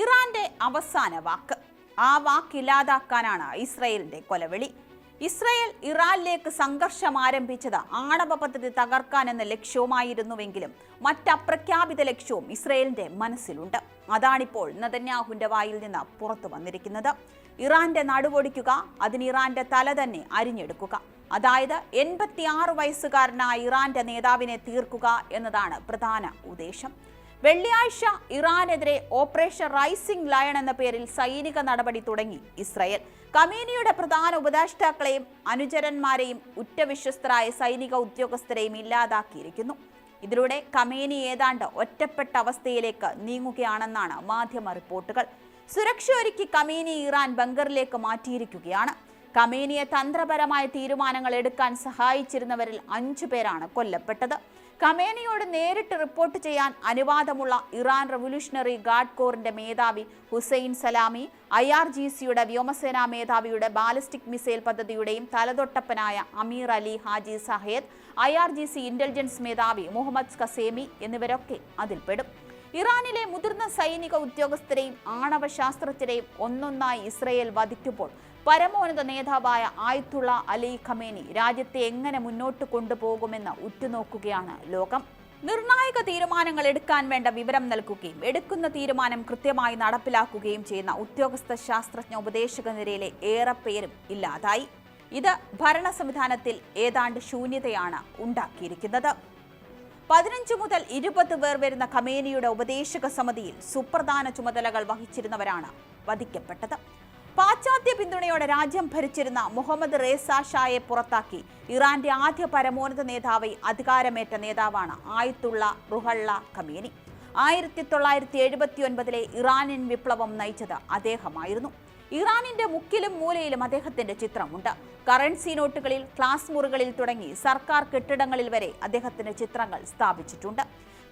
ഇറാന്റെ അവസാന വാക്ക്. ആ വാക്കില്ലാതാക്കാനാണ് ഇസ്രയേലിന്റെ കൊലവിളി. ഇസ്രയേൽ ഇറാനിലേക്ക് സംഘർഷം ആരംഭിച്ചത് ആണവ പദ്ധതി തകർക്കാൻ എന്ന ലക്ഷ്യവുമായിരുന്നുവെങ്കിലും മറ്റപ്രഖ്യാപിത ലക്ഷ്യവും ഇസ്രയേലിന്റെ മനസ്സിലുണ്ട്. അതാണിപ്പോൾ നതന്യാഹുവിന്റെ വായിൽ നിന്ന് പുറത്തു വന്നിരിക്കുന്നത്. ഇറാന്റെ നടുവൊടിക്കുക അതിന് ഇറാന്റെ തല തന്നെ അരിഞ്ഞെടുക്കുക. അതായത് എൺപത്തിയാറ് വയസ്സുകാരനായ ഇറാന്റെ നേതാവിനെ തീർക്കുക എന്നതാണ് പ്രധാന ഉദ്ദേശം. വെള്ളിയാഴ്ച ഇറാനെതിരെ ഓപ്പറേഷൻ റൈസിംഗ് ലയൺ എന്ന പേരിൽ സൈനിക നടപടി തുടങ്ങി ഇസ്രയേൽ. കമീനിയുടെ പ്രധാന ഉപദേഷ്ടാക്കളെയും അനുചരന്മാരെയും ഉറ്റവിശ്വസ്തരായ സൈനിക ഉദ്യോഗസ്ഥരെയും ഇല്ലാതാക്കിയിരിക്കുന്നു. ഇതിലൂടെ കമേനി ഏതാണ്ട് ഒറ്റപ്പെട്ട അവസ്ഥയിലേക്ക് നീങ്ങുകയാണെന്നാണ് മാധ്യമ റിപ്പോർട്ടുകൾ. സുരക്ഷ ഒരുക്കി കമീനി ഇറാൻ ബങ്കറിലേക്ക് മാറ്റിയിരിക്കുകയാണ്. കമേനിയെ തന്ത്രപരമായ തീരുമാനങ്ങൾ എടുക്കാൻ സഹായിച്ചിരുന്നവരിൽ അഞ്ചു പേരാണ് കൊല്ലപ്പെട്ടത്. കമേനിയോട് നേരിട്ട് റിപ്പോർട്ട് ചെയ്യാൻ അനുവാദമുള്ള ഇറാൻ റവല്യൂഷണറി ഗാർഡ് കോറിന്റെ മേധാവി Hossein Salami I R G സിയുടെ വ്യോമസേനാ മേധാവിയുടെ ബാലിസ്റ്റിക് മിസൈൽ പദ്ധതിയുടെയും തലതൊട്ടപ്പനായ Amir Ali Hajizadeh I R G C intelligence മേധാവി മുഹമ്മദ് കസേമി എന്നിവരൊക്കെ അതിൽപ്പെടും. ഇറാനിലെ മുതിർന്ന സൈനിക ഉദ്യോഗസ്ഥരെയും ആണവ ശാസ്ത്രജ്ഞരെയും ഒന്നൊന്നായി ഇസ്രയേൽ വധിക്കുമ്പോൾ പരമോന്നത നേതാവായ ആയത്തുള്ള അലി ഖമേനി രാജ്യത്തെ എങ്ങനെ മുന്നോട്ട് കൊണ്ടുപോകുമെന്ന് ഉറ്റുനോക്കുകയാണ് ലോകം. നിർണായക തീരുമാനങ്ങൾ എടുക്കാൻ വേണ്ട വിവരം നൽകുകയും എടുക്കുന്ന തീരുമാനം കൃത്യമായി നടപ്പിലാക്കുകയും ചെയ്യുന്ന ഉദ്യോഗസ്ഥ ശാസ്ത്രജ്ഞ ഉപദേശക നിരയിലെ ഏറെ പേരും ഇല്ലാതായി. ഇത് ഭരണ സംവിധാനത്തിൽ ഏതാണ്ട് ശൂന്യതയാണ് ഉണ്ടാക്കിയിരിക്കുന്നത്. പതിനഞ്ച് മുതൽ ഇരുപത് പേർ വരുന്ന ഖമേനിയുടെ ഉപദേശക സമിതിയിൽ സുപ്രധാന ചുമതലകൾ വഹിച്ചിരുന്നവരാണ് വധിക്കപ്പെട്ടത്. പാശ്ചാത്യ പിന്തുണയോടെ രാജ്യം ഭരിച്ചിരുന്ന മുഹമ്മദ് റേസ ഷായെ പുറത്താക്കി ഇറാന്റെ ആദ്യ പരമോന്നത നേതാവായി അധികാരമേറ്റ നേതാവാണ് ആയത്തുള്ള റുഹള്ള ഖമേനി. ആയിരത്തി തൊള്ളായിരത്തി എഴുപത്തി ഒൻപതിലെ ഇറാനിയൻ വിപ്ലവം നയിച്ചത് അദ്ദേഹമായിരുന്നു. ഇറാനിന്റെ മുക്കിലും മൂലയിലും അദ്ദേഹത്തിന്റെ ചിത്രമുണ്ട്. കറൻസി നോട്ടുകളിൽ ക്ലാസ് മുറികളിൽ തുടങ്ങി സർക്കാർ കെട്ടിടങ്ങളിൽ വരെ അദ്ദേഹത്തിന്റെ ചിത്രങ്ങൾ സ്ഥാപിച്ചിട്ടുണ്ട്.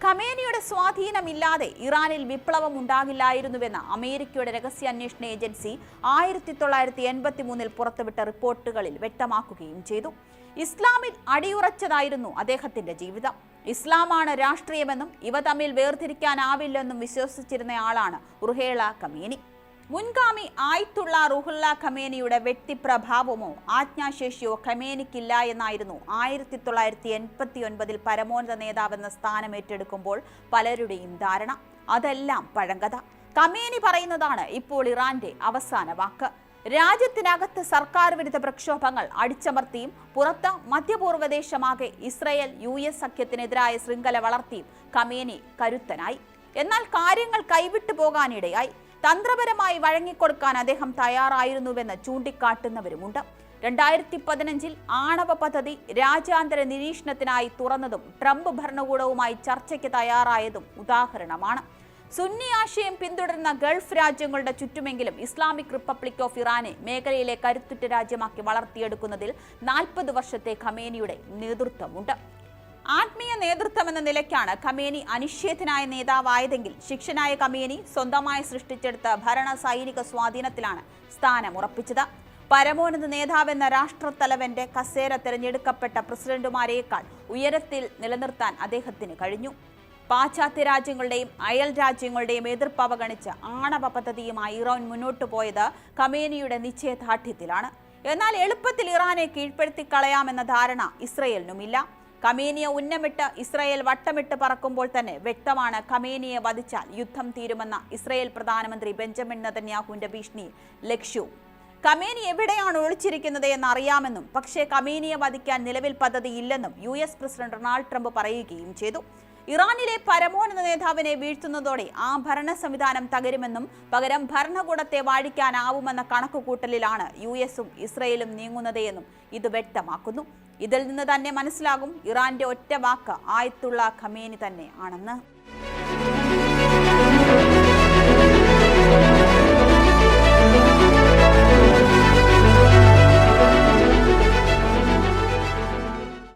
ഖമേനിയുടെ സ്വാധീനമില്ലാതെ ഇറാനിൽ വിപ്ലവം ഉണ്ടാകില്ലായിരുന്നുവെന്ന് അമേരിക്കയുടെ രഹസ്യാന്വേഷണ ഏജൻസി ആയിരത്തി തൊള്ളായിരത്തി എൺപത്തി മൂന്നിൽ പുറത്തുവിട്ട റിപ്പോർട്ടുകളിൽ വ്യക്തമാക്കുകയും ചെയ്തു. ഇസ്ലാമിൽ അടിയുറച്ചതായിരുന്നു അദ്ദേഹത്തിന്റെ ജീവിതം. ഇസ്ലാമാണ് രാഷ്ട്രീയമെന്നും ഇവ തമ്മിൽ വേർതിരിക്കാനാവില്ലെന്നും വിശ്വസിച്ചിരുന്നയാളാണ് റുഹേള കമേനി മുൻഗാമി ആയിത്തുള്ള റുഹുല്ല ഖമേനിയുടെ വ്യക്തിപ്രഭാവമോ ആജ്ഞാശേഷിയോ ഖമേനിക്കില്ല എന്നായിരുന്നു. ആയിരത്തി തൊള്ളായിരത്തി എൺപത്തി ഒൻപതിൽ പരമോന്നത നേതാവെന്ന സ്ഥാനം ഏറ്റെടുക്കുമ്പോൾ പലരുടെയും ധാരണ. അതെല്ലാം പഴങ്കഥ. ഖമേനി പറയുന്നതാണ് ഇപ്പോൾ ഇറാന്റെ അവസാന വാക്ക്. രാജ്യത്തിനകത്ത് സർക്കാർ വിരുദ്ധ പ്രക്ഷോഭങ്ങൾ അടിച്ചമർത്തിയും പുറത്ത് മധ്യപൂർവ ദേശമാകെ ഇസ്രയേൽ യു എസ് സഖ്യത്തിനെതിരായ ശൃംഖല വളർത്തിയും ഖമേനി കരുത്തനായി. എന്നാൽ കാര്യങ്ങൾ കൈവിട്ടു പോകാനിടയായി. തന്ത്രപരമായി വഴങ്ങിക്കൊടുക്കാൻ അദ്ദേഹം തയ്യാറായിരുന്നുവെന്ന് ചൂണ്ടിക്കാട്ടുന്നവരുമുണ്ട്. രണ്ടായിരത്തി പതിനഞ്ചിൽ ആണവ പദ്ധതി രാജ്യാന്തര നിരീക്ഷണത്തിനായി തുറന്നതും ട്രംപ് ഭരണകൂടവുമായി ചർച്ചയ്ക്ക് തയ്യാറായതും ഉദാഹരണമാണ്. സുന്നി ആശയം പിന്തുടരുന്ന ഗൾഫ് രാജ്യങ്ങളുടെ ചുറ്റുമെങ്കിലും ഇസ്ലാമിക് റിപ്പബ്ലിക് ഓഫ് ഇറാനെ മേഖലയിലെ കരുത്തുറ്റ രാജ്യമാക്കി വളർത്തിയെടുക്കുന്നതിൽ നാൽപ്പത് വർഷത്തെ ഖമേനിയുടെ നേതൃത്വമുണ്ട്. ആത്മീയ നേതൃത്വം എന്ന നിലയ്ക്കാണ് കമേനി അനിഷേധനായ നേതാവായതെങ്കിൽ ശിക്ഷനായ കമേനി സ്വന്തമായി സൃഷ്ടിച്ചെടുത്ത ഭരണ സൈനിക സ്വാധീനത്തിലാണ് സ്ഥാനം ഉറപ്പിച്ചത്. പരമോന്നത നേതാവെന്ന രാഷ്ട്രത്തലവന്റെ കസേര തിരഞ്ഞെടുക്കപ്പെട്ട പ്രസിഡന്റുമാരേക്കാൾ ഉയരത്തിൽ നിലനിർത്താൻ അദ്ദേഹത്തിന് കഴിഞ്ഞു. പാശ്ചാത്യ രാജ്യങ്ങളുടെയും അയൽ രാജ്യങ്ങളുടെയും എതിർപ്പ് അവഗണിച്ച് ആണവ പദ്ധതിയുമായി ഇറാൻ മുന്നോട്ടു പോയത് ഖമേനിയുടെ നിശ്ചയദാർഢ്യത്തിലാണ്. എന്നാൽ എളുപ്പത്തിൽ ഇറാനെ കീഴ്പ്പെടുത്തി കളയാമെന്ന ധാരണ ഇസ്രയേലിനുമില്ല. ഖമേനിയെ ഉന്നമിട്ട് ഇസ്രയേൽ വട്ടമിട്ട് പറക്കുമ്പോൾ തന്നെ വ്യക്തമാണ് ഖമേനിയെ വധിച്ചാൽ യുദ്ധം തീരുമെന്ന ഇസ്രയേൽ പ്രധാനമന്ത്രി ബെഞ്ചമിൻ നെതന്യാഹുവിന്റെ ഭീഷണി ലക്ഷ്യവും. കമേനി എവിടെയാണ് ഒളിച്ചിരിക്കുന്നത് എന്ന് അറിയാമെന്നും പക്ഷേ കമേനിയെ വധിക്കാൻ നിലവിൽ പദ്ധതിയില്ലെന്നും U S president Donald Trump പറയുകയും ചെയ്തു. ഇറാനിലെ പരമോന്നത നേതാവിനെ വീഴ്ത്തുന്നതോടെ ആ ഭരണ സംവിധാനം തകരുമെന്നും പകരം ഭരണകൂടത്തെ വാഴിക്കാനാവുമെന്ന കണക്കുകൂട്ടലിലാണ് യു എസും ഇസ്രയേലും നീങ്ങുന്നതെന്നും ഇത് വ്യക്തമാക്കുന്നു. ഇതിൽ നിന്ന് തന്നെ മനസ്സിലാകും ഇറാന്റെ ഒറ്റ വാക്ക് ആയത്തുള്ള ഖമേനി തന്നെ ആണെന്ന്.